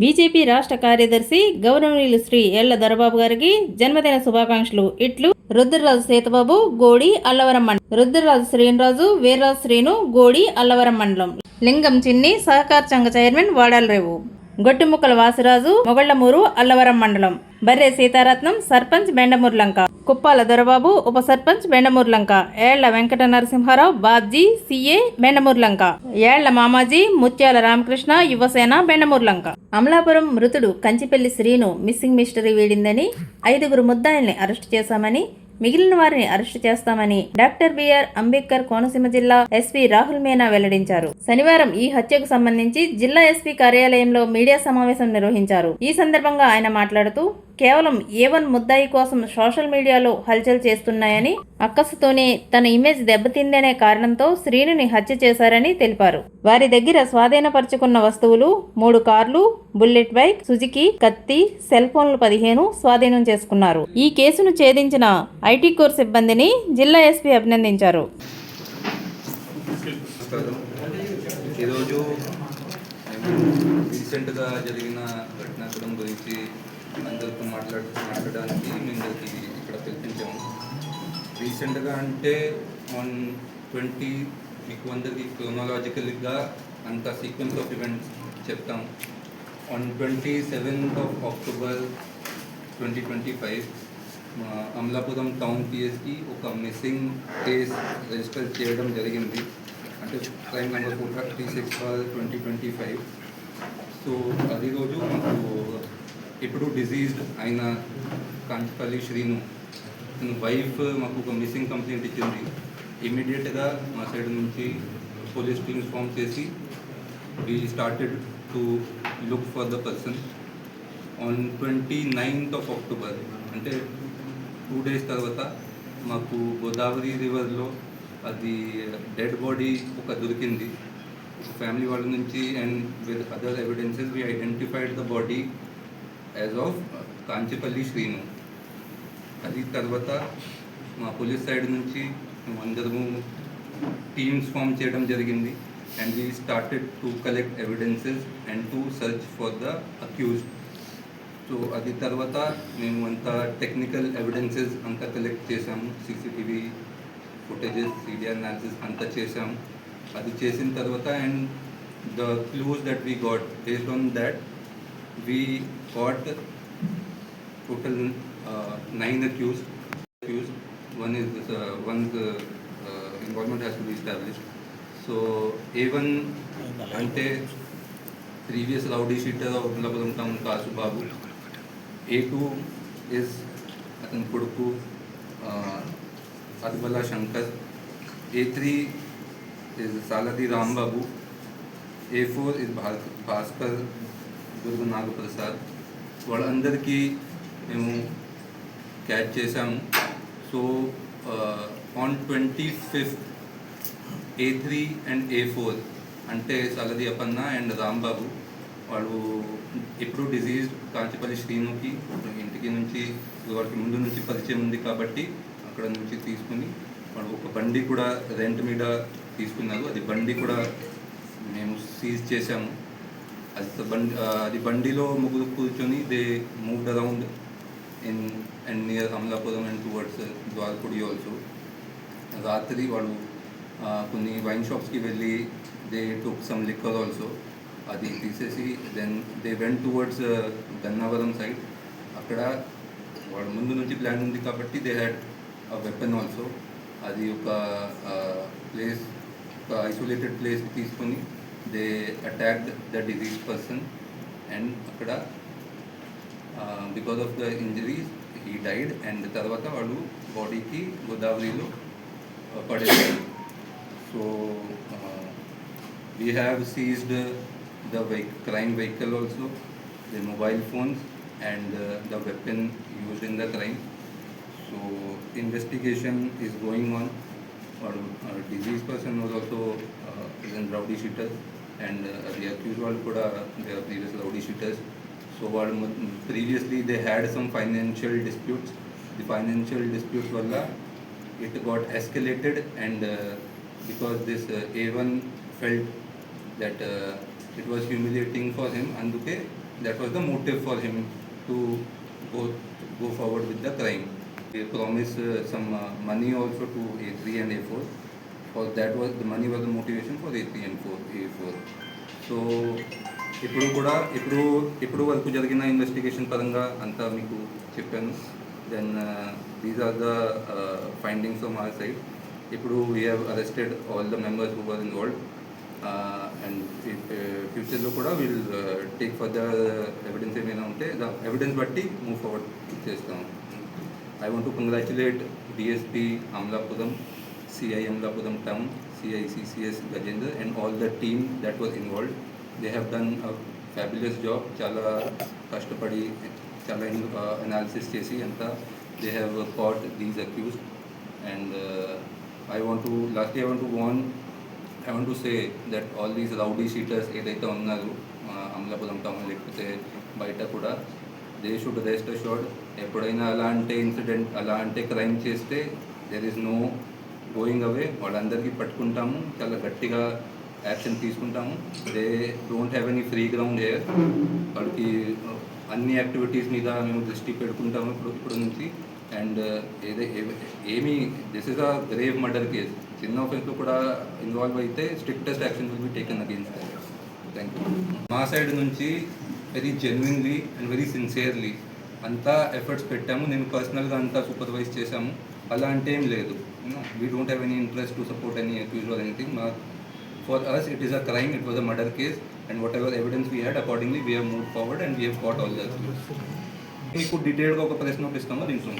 BJP రాష్ట్ర కార్యదర్శి గౌరవనీయులు శ్రీ ఎళ్ళ దొరబాబు గారికి జన్మదిన శుభాకాంక్షలు. ఇట్లు రుద్రరాజు సీతబాబు గోడి అల్లవరం మండలం. రుద్రరాజు శ్రీనిరాజు వీర్రాజు శ్రీను గోడి అల్లవరం మండలం. లింగం చిన్ని సహకార సంఘ చైర్మన్ వాడాల రేవు. గొట్టిముక్కల వాసిరాజు మొగళ్ళమూరు అల్లవరం మండలం. బర్రె సీతారత్నం సర్పంచ్ బెండమూర్లంక కుప్పాల దొరబాబు ఉప సర్పంచ్ బెండమూర్లంక ఏళ్ళ వెంకట నరసింహారావు బాబ్జీ సీఏ బెండమూర్లంక ఏళ్ళ మామాజీ ముత్యాల రామకృష్ణ యువసేన బెండమూర్లంక అమలాపురం మృతుడు కంచిపల్లి శ్రీను మిస్సింగ్ మిస్టరీ వీడిందని ఐదుగురు ముద్దాయిల్ని అరెస్టు చేశామని మిగిలిన వారిని అరెస్టు చేస్తామని డాక్టర్ బిఆర్ అంబేద్కర్ కోనసీమ జిల్లా ఎస్పీ రాహుల్ మీనా వెల్లడించారు. శనివారం ఈ హత్యకు సంబంధించి జిల్లా ఎస్పీ కార్యాలయంలో మీడియా సమావేశం నిర్వహించారు. ఈ సందర్భంగా ఆయన మాట్లాడుతూ కేవలం ఏ వన్ ముద్దాయి కోసం సోషల్ మీడియాలో హల్చల్ చేస్తున్నాయని అక్కసుతోనే తన ఇమేజ్ దెబ్బతిందనే కారణంతో శ్రీనుని హత్య చేశారని తెలిపారు. వారి దగ్గర స్వాధీనపరుచుకున్న వస్తువులు మూడు కార్లు బుల్లెట్ బైక్ సుజుకి కత్తి సెల్ ఫోన్లు పదిహేను స్వాధీనం చేసుకున్నారు. ఈ కేసును ఛేదించిన ఐటీ కోర్ సిబ్బందిని జిల్లా ఎస్పీ అభినందించారు. ఈరోజు రీసెంట్గా జరిగిన ఘటనాక్రమం గురించి మాట్లాడు మాట్లాడడానికి మేము ఇక్కడ పిలిపించాము రీసెంట్గా అంటే వన్ ట్వంటీ మీకు అందరికి క్రోనాలజికల్గా అంత సీక్వెన్స్ ఆఫ్ ఈవెంట్స్ చెప్తాం. On twenty seventh of October twenty twenty five మా అమలాపురం టౌన్ పిఎస్కి ఒక మిస్సింగ్ కేస్ రిజిస్టర్ చేయడం జరిగింది. అంటే crime number four three six twenty twenty five. So అది రోజు మాకు ఇప్పుడు డిజీజ్డ్ అయిన కాంచపల్లి శ్రీను. తన వైఫ్ మాకు ఒక మిస్సింగ్ కంప్లైంట్ ఇచ్చింది. ఇమీడియట్గా మా సైడ్ నుంచి పోలీస్ టీమ్స్ ఫామ్ చేసి we started to look for the person on twenty ninth of October అంటే టూ డేస్ తర్వాత మాకు గోదావరి రివర్లో అది డెడ్ బాడీ ఒక దొరికింది. ఫ్యామిలీ వాళ్ళ నుంచి and with other evidences we identified the body as of Kanchipalli Srinu అది తర్వాత మా పోలీస్ సైడ్ నుంచి మేమందరము టీమ్స్ ఫామ్ చేయడం జరిగింది. And we started to collect evidences and to search for the accused so అది తర్వాత మేము అంతా టెక్నికల్ ఎవిడెన్సెస్ అంతా కలెక్ట్ చేసాము సీసీటీవీ ఫుటేజెస్ సీడియర్ అనాలిసిస్ అంతా చేసాము అది చేసిన తర్వాత and the clues that we got based on that we got total nine accused accused one is one's involvement has to be established so A one అంటే previous rowdy sheeter Amalapuram town Kasu Babu A two is అతని కొడుకు Adbala Shankar A three is Saladi Rambabu A four is Bhaskar Guruvu Nagaprasad. వాళ్ళందరికీ మేము catch చేసాము so on twenty fifth A three and A four అంటే సలది అపన్న and Rambabu వాళ్ళు ఎప్పుడు disease Kanchipalli శ్రీనుకి ఇంటికి నుంచి వాళ్ళకి ముందు నుంచి పరిచయం ఉంది కాబట్టి అక్కడ నుంచి తీసుకుని వాళ్ళు ఒక బండి కూడా రెంట్ మీద తీసుకున్నారు. అది బండి కూడా మేము సీజ్ చేసాము అది బండి అది బండిలో ముగ్గురు కూర్చొని they moved around in and near Amalapuram and towards Dwarakudi also రాత్రి వాళ్ళు కొన్ని వైన్ షాప్స్కి వెళ్ళి they took some liquor also అది తీసేసి then they went towards Gannavaram side అక్కడ వాళ్ళ ముందు నుంచి ప్లాన్ ఉంది కాబట్టి దే హ్యాడ్ వెపన్ ఆల్సో అది ఒక ప్లేస్ ఒక ఐసోలేటెడ్ ప్లేస్ తీసుకొని they attacked the deceased person and అక్కడ because of the injuries he died and తర్వాత వాళ్ళు బాడీకి గోదావరిలో uh, పడేశారు so we have seized the వెహి crime vehicle also the mobile phones and the weapon used in the crime so investigation is going on వాడు deceased person was also in rowdy sheeter and అది accused వాళ్ళు కూడా they are previous rowdy sheeters so వాళ్ళు previously they had some financial disputes the financial disputes వల్ల it got escalated and because this A one felt that it was humiliating for him అందుకే that was the motive for him to go go forward with the crime. They promised uh, some uh, money also to A3 and A4. For that was the money was the motivation for A3 and 4 A4. So ఇప్పుడు కూడా ఇప్పుడు ఇప్పుడు వరకు జరిగిన investigation పరంగా అంతా మీకు చెప్పాను. Then these are the findings of my side ఇప్పుడు we have arrested all the members who are involved and ఫ్యూచర్లో కూడా విల్ టేక్ ఫర్దర్ ఎవిడెన్స్ ఏమైనా ఉంటే ద ఎవిడెన్స్ బట్టి మూవ్ ఫార్వర్డ్ చేస్తాం I want to congratulate DSP Amalapuram CI Amalapuram town CI CCS Gajender and all the team that was involved they have done fabulous job చాలా కష్టపడి చాలా analysis చేసి అంతా they have caught these accused and I want to last I want to warn I want to say that all these rowdy sheeters ఏదైతే ఉన్నారు ఆ, Amalapuram town లేకపోతే బయట కూడా దే షుడ్ రెస్ట్ అష్యూర్డ్ ఎప్పుడైనా అలాంటి ఇన్సిడెంట్ అలాంటి క్రైమ్ చేస్తే there is no going away వాళ్ళందరికీ పట్టుకుంటాము చాలా గట్టిగా యాక్షన్ తీసుకుంటాము. They don't have any free ground here వాళ్ళకి అన్ని యాక్టివిటీస్ మీద మేము దృష్టి పెట్టుకుంటాము ఇప్పుడు ఇప్పుడు నుంచి. అండ్ ఏదే ఏమి this is a grave murder case చిన్న ఆఫెన్స్లో కూడా ఇన్వాల్వ్ అయితే strictest action will be taken against thank you మా సైడ్ నుంచి very genuinely and very sincerely అంతా ఎఫర్ట్స్ పెట్టాము. నేను పర్సనల్గా అంతా సూపర్వైజ్ చేశాము. అలా అంటే ఏం లేదు. We don't have any interest to support any accused or anything మా for us it is a crime it was a murder case and whatever evidence we had accordingly we have move forward and we have caught all the మీకు డీటెయిల్గా ఒక ప్రశ్న ఇస్తాము? దీంట్లో